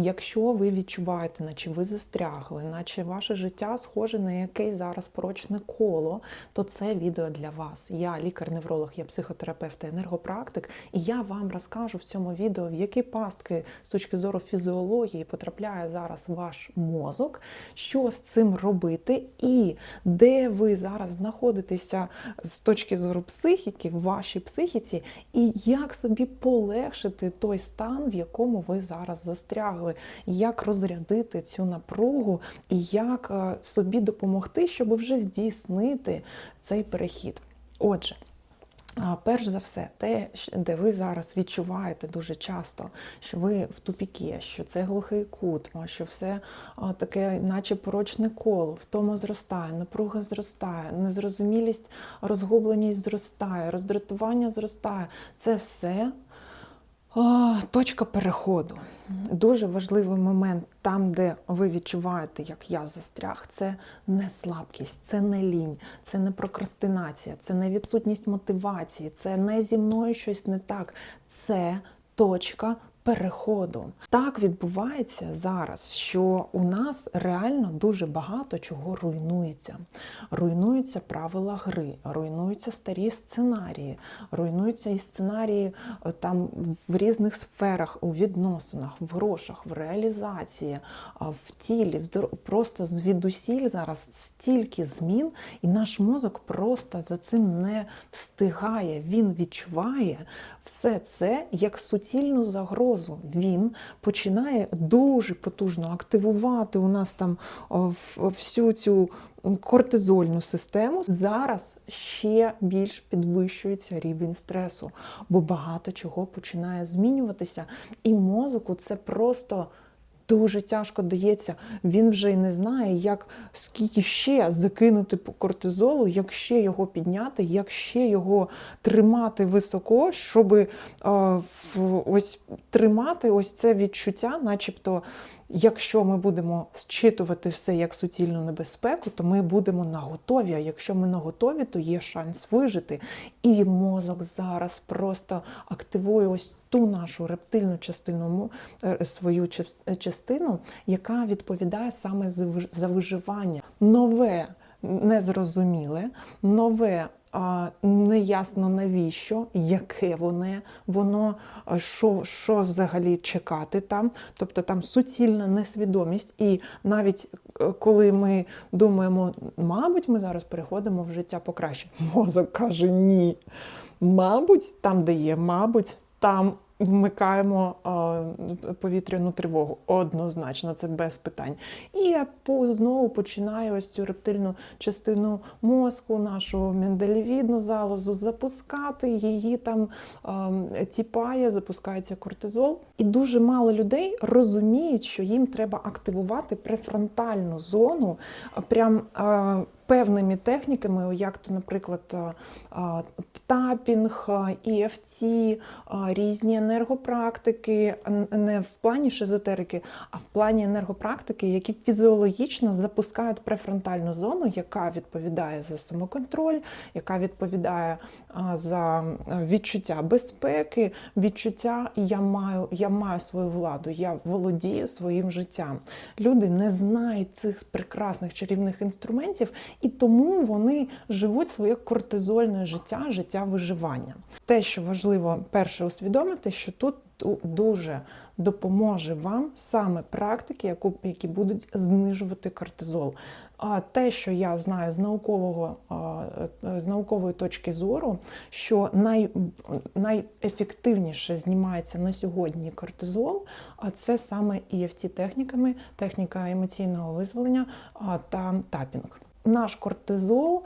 Якщо ви відчуваєте, наче ви застрягли, наче ваше життя схоже на якесь зараз порочне коло, то це відео для вас. Я лікар-невролог, я психотерапевт енергопрактик, і я вам розкажу в цьому відео, в які пастки з точки зору фізіології потрапляє зараз ваш мозок, що з цим робити, і де ви зараз знаходитеся з точки зору психіки, в вашій психіці, і як собі полегшити той стан, в якому ви зараз застрягли, як розрядити цю напругу, і як е, собі допомогти, щоб вже здійснити цей перехід. Отже. Перш за все, те, де ви зараз відчуваєте дуже часто, що ви в тупікі, що це глухий кут, що все таке, наче порочне коло, втома зростає, напруга зростає, незрозумілість, розгубленість зростає, роздратування зростає. Це все а, точка переходу. Дуже важливий момент там, де ви відчуваєте, як я застряг. Це не слабкість, це не лінь, це не прокрастинація, це не відсутність мотивації, це не зі мною щось не так. Це точка переходу. Так відбувається зараз, що у нас реально дуже багато чого руйнується. Руйнуються правила гри, руйнуються старі сценарії, руйнуються і сценарії е, там в різних сферах, у відносинах, в грошах, в реалізації, в тілі, в здоров... просто звідусіль зараз стільки змін, і наш мозок просто за цим не встигає. Він відчуває все це як суцільну загрозу. Він починає дуже потужно активувати у нас там всю цю кортизольну систему. Зараз ще більш підвищується рівень стресу, бо багато чого починає змінюватися, і мозоку це просто. Дуже тяжко дається. Він вже й не знає, як скільки ще закинути по кортизолу, як ще його підняти, як ще його тримати високо, щоб ось тримати ось це відчуття, начебто, якщо ми будемо зчитувати все як суцільну небезпеку, то ми будемо наготові. А якщо ми наготові, то є шанс вижити. І мозок зараз просто активує ось ту нашу рептильну частину е, свою част- частину, яка відповідає саме за виживання. Нове незрозуміле, нове. Неясно навіщо, яке воно, воно що, що взагалі чекати там. Тобто там суцільна несвідомість. І навіть е, коли ми думаємо, мабуть, ми зараз переходимо в життя покраще, мозок каже ні. Мабуть, там, де є, мабуть, там вмикаємо повітряну тривогу. Однозначно, це без питань. І я по- знову починаю ось цю рептильну частину мозку, нашу менделевідну залозу, запускати її там тіпає, запускається кортизол. І дуже мало людей розуміють, що їм треба активувати префронтальну зону, прям. Певними техніками, як то, наприклад, а, а, тапінг, а, EFT, різні енергопрактики, не в плані шизотерики, а в плані енергопрактики, які фізіологічно запускають префронтальну зону, яка відповідає за самоконтроль, яка відповідає за відчуття безпеки, відчуття я маю, я маю свою владу, я володію своїм життям. Люди не знають цих прекрасних чарівних інструментів, і тому вони живуть своє кортизольне життя, життя виживання. Те, що важливо перше усвідомити, що тут дуже допоможе вам саме практики, які будуть знижувати кортизол. А те, що я знаю з наукового е, з наукової точки зору, що най, найефективніше знімається на сьогодні кортизол, а це саме EFT техніками, техніка емоційного визволення та тапінг. Наш кортизол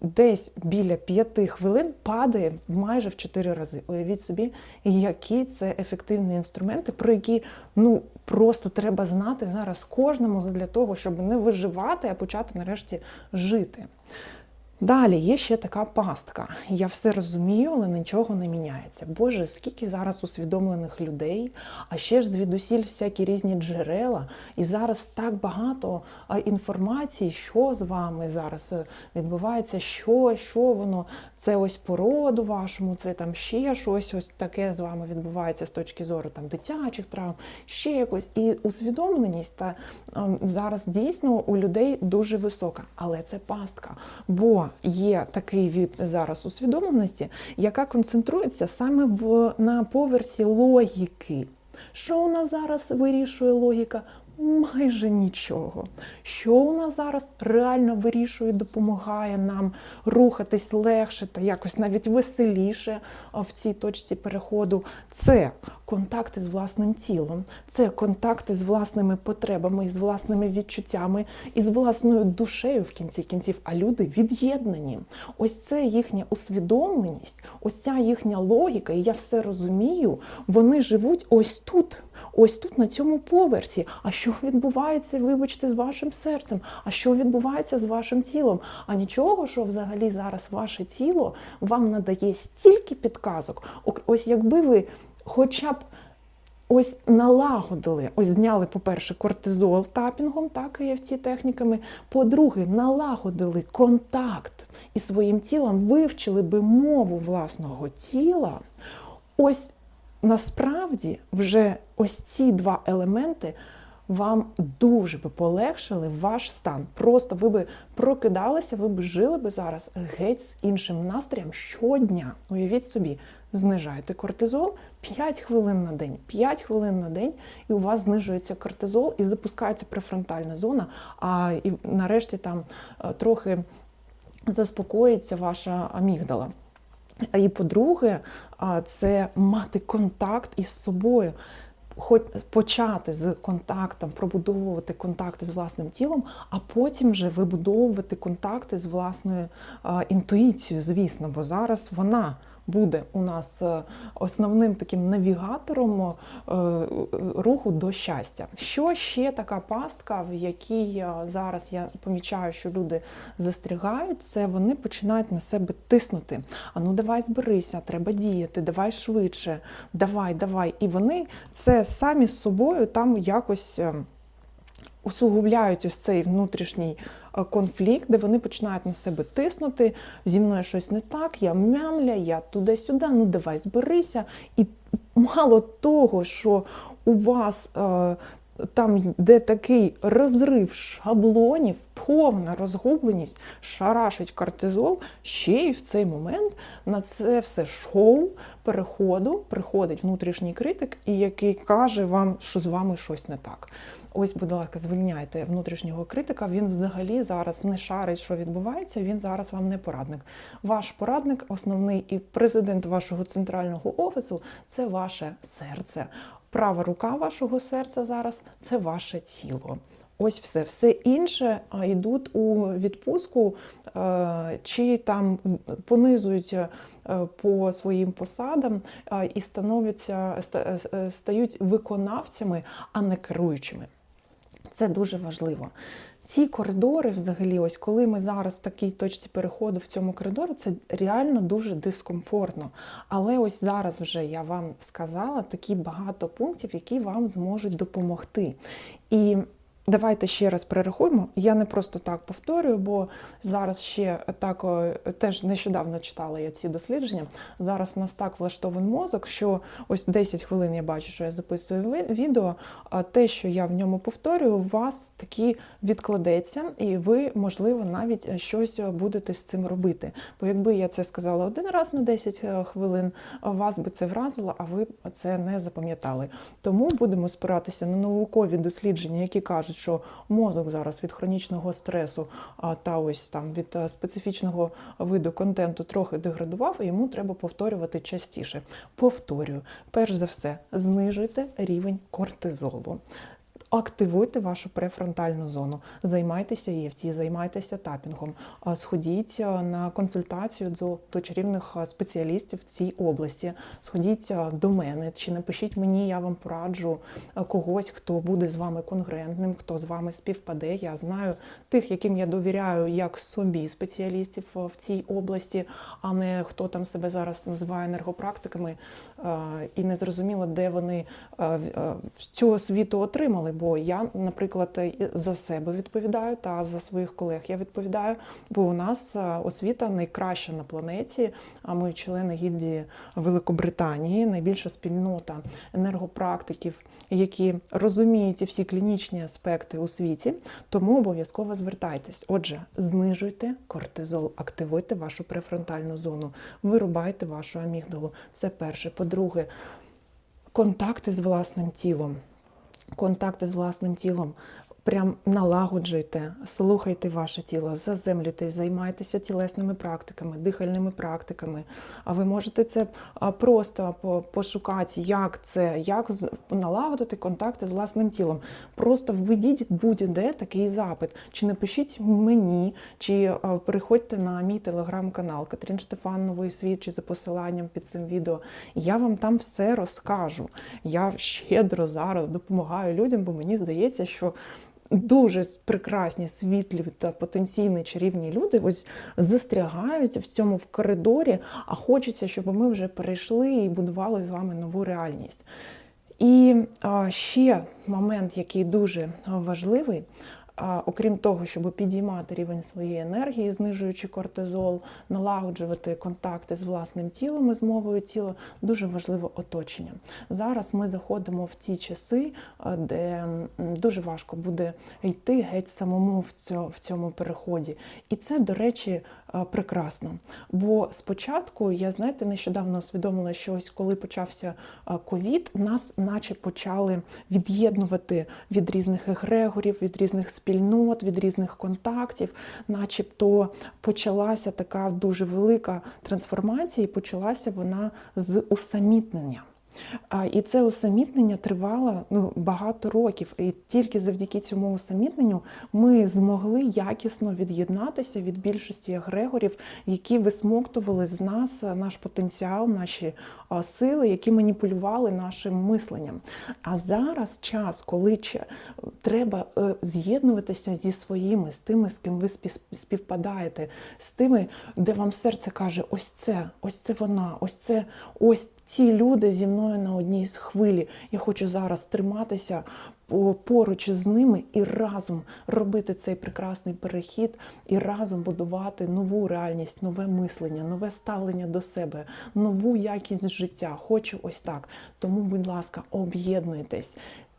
десь біля 5 хвилин падає майже в 4 рази. Уявіть собі, які це ефективні інструменти, про які ну просто треба знати зараз кожному для того, щоб не виживати, а почати нарешті жити. Далі є ще така пастка. Я все розумію, але нічого не міняється. Боже, скільки зараз усвідомлених людей, а ще ж звідусіль всякі різні джерела. І зараз так багато інформації, що з вами зараз е, відбувається, що, що воно, це ось по роду вашому, це там ще щось ось таке з вами відбувається з точки зору там дитячих травм, ще якось. І усвідомленість та ем, зараз дійсно у людей дуже висока, але це пастка. Бо є такий від зараз усвідомленості, яка концентрується саме в на поверсі логіки. Що у нас зараз вирішує логіка? Майже нічого. Що у нас зараз реально вирішує, допомагає нам рухатись легше та якось навіть веселіше в цій точці переходу. Це контакти з власним тілом, це контакти з власними потребами, з власними відчуттями і з власною душею в кінці кінців. А люди від'єднані. Ось це їхня усвідомленість, ось ця їхня логіка, і я все розумію. Вони живуть ось тут, ось тут, на цьому поверсі. А що відбувається, вибачте, з вашим серцем? А що відбувається з вашим тілом? А нічого, що взагалі зараз ваше тіло вам надає стільки підказок. Ось якби ви хоча б. Ось налагодили, ось зняли, по-перше, кортизол тапінгом, так ті техніками. По-друге, налагодили контакт із своїм тілом, вивчили би мову власного тіла. Ось насправді вже ось ці два елементи вам дуже би полегшили ваш стан. Просто ви би прокидалися, ви б жили би зараз геть з іншим настроєм щодня. Уявіть собі, знижайте кортизол 5 хвилин на день. 5 хвилин на день, і у вас знижується кортизол і запускається префронтальна зона. А і нарешті там е, трохи заспокоїться ваша амігдала. І по-друге, це мати контакт із собою. Хоч почати з контактом, пробудовувати контакти з власним тілом, а потім вже вибудовувати контакти з власною інтуїцією, звісно, бо зараз вона буде у нас е, основним таким навігатором е, руху до щастя. Що ще така пастка, в якій е, зараз я помічаю, що люди застрягають, це вони починають на себе тиснути. А ну давай зберися, треба діяти, давай швидше, давай, давай. І вони це самі з собою там якось. усугубляють ось цей внутрішній конфлікт, де вони починають на себе тиснути. Зі мною щось не так, я мямля, я туди-сюди, ну давай зберися. І мало того, що у вас е, там йде такий розрив шаблонів, повна розгубленість, шарашить кортизол, ще й в цей момент на це все шоу переходу приходить внутрішній критик, і який каже вам, що з вами щось не так. Ось, будь ласка, звільняйте внутрішнього критика. Він взагалі зараз не шарить, що відбувається. Він зараз вам не порадник. Ваш порадник, основний і президент вашого центрального офісу це ваше серце. Права рука вашого серця зараз це ваше тіло. Ось все. Все інше йдуть у відпустку, е, чи там понизують е, по своїм посадам е, і становляться, стають виконавцями, а не керуючими. Це дуже важливо. Ці коридори, взагалі, ось коли ми зараз в такій точці переходу в цьому коридору, це реально дуже дискомфортно. Але ось зараз вже я вам сказала такі багато пунктів, які вам зможуть допомогти. І Давайте ще раз перерахуємо. Я не просто так повторюю, бо зараз ще так теж нещодавно читала я ці дослідження. Зараз у нас так влаштований мозок, що ось 10 хвилин я бачу, що я записую відео. А те, що я в ньому повторюю, у вас такі відкладеться, і ви, можливо, навіть щось будете з цим робити. Бо якби я це сказала один раз на 10 хвилин, вас би це вразило, а ви це не запам'ятали. Тому будемо спиратися на наукові дослідження, які кажуть, що мозок зараз від хронічного стресу та ось там від е, специфічного виду контенту трохи деградував, і йому треба повторювати частіше. Повторюю, перш за все, знижуйте рівень кортизолу. Активуйте вашу префронтальну зону, займайтеся EFT, займайтеся тапінгом, сходіть на консультацію до, до чарівних спеціалістів в цій області. Сходіть до мене чи напишіть мені, я вам пораджу когось, хто буде з вами конгруентним, хто з вами співпаде. Я знаю тих, яким я довіряю, як собі спеціалістів в цій області, а не хто там себе зараз називає енергопрактиками і не зрозуміло, де вони а, в- а, цю. Бо я, наприклад, за себе відповідаю та за своїх колег я відповідаю. Бо у нас освіта найкраща на планеті. А ми члени гільдії Великобританії, найбільша спільнота енергопрактиків, які розуміють всі клінічні аспекти у світі. Тому обов'язково звертайтесь. Отже, знижуйте кортизол, активуйте вашу префронтальну зону, вирубайте вашу амігдалу. Це перше. По-друге, контакти з власним тілом. Контакти з власним тілом. Прям налагоджуйте, слухайте ваше тіло, заземлюйтесь, займайтеся тілесними практиками, дихальними практиками. А ви можете це просто пошукати, як це, як налагодити контакти з власним тілом. Просто введіть будь-де такий запит. Чи напишіть мені, чи переходьте на мій телеграм-канал Катерин Штефан Новий світ, чи за посиланням під цим відео. Я вам там все розкажу. Я щедро зараз допомагаю людям, бо мені здається, що дуже прекрасні, світлі та потенційні чарівні люди ось застрягають в цьому в коридорі, а хочеться, щоб ми вже перейшли і будували з вами нову реальність. І ще момент, який дуже важливий. А, окрім того, щоб підіймати рівень своєї енергії, знижуючи кортизол, налагоджувати контакти з власним тілом і з мовою тіла, дуже важливо оточення. Зараз ми заходимо в ті часи, де дуже важко буде йти геть самому в цьому, переході. І це, до речі, прекрасно. Бо спочатку я знаєте, нещодавно усвідомила, що ось коли почався ковід, нас наче почали від'єднувати від різних егрегорів, від різних спільнот, від різних контактів, начебто почалася така дуже велика трансформація, і почалася вона з усамітнення. І це усамітнення тривало ну, багато років. І тільки завдяки цьому усамітненню ми змогли якісно від'єднатися від більшості егрегорів, які висмоктували з нас наш потенціал, наші сили, які маніпулювали нашим мисленням. А зараз час, коли ще треба е, з'єднуватися зі своїми, з тими, з ким ви співпадаєте, з тими, де вам серце каже: ось це, ось це вона, ось це, ось ці люди зі мною на одній з хвилі. Я хочу зараз триматися поруч з ними і разом робити цей прекрасний перехід, і разом будувати нову реальність, нове мислення, нове ставлення до себе, нову якість життя. Хочу ось так. Тому, будь ласка, об'єднуйтесь.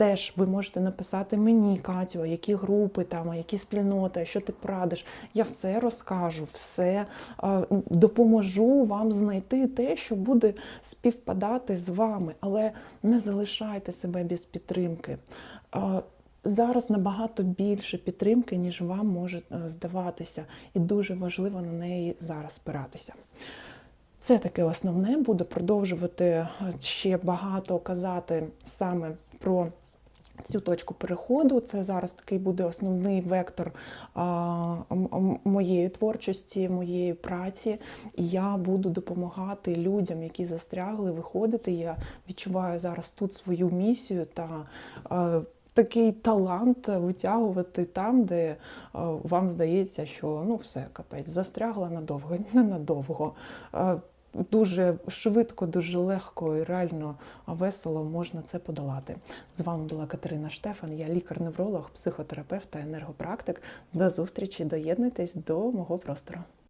Теж ви можете написати мені, Катю, які групи там, які спільноти, що ти прадиш. Я все розкажу, все допоможу вам знайти те, що буде співпадати з вами, але не залишайте себе без підтримки. Зараз набагато більше підтримки, ніж вам може е, здаватися, і дуже важливо на неї зараз спиратися. Це таке основне. Буду продовжувати е, ще багато казати саме про цю точку переходу. Це зараз такий буде основний вектор а, моєї творчості, моєї праці. І я буду допомагати людям, які застрягли, виходити. Я відчуваю зараз тут свою місію та. е, Такий талант витягувати там, де е, вам здається, що ну все, капець, застрягла надовго, ненадовго. Е, Дуже швидко, дуже легко і реально весело можна це подолати. З вами була Катерина Штефан, я лікар-невролог, психотерапевт та енергопрактик. До зустрічі, доєднуйтесь до мого простору.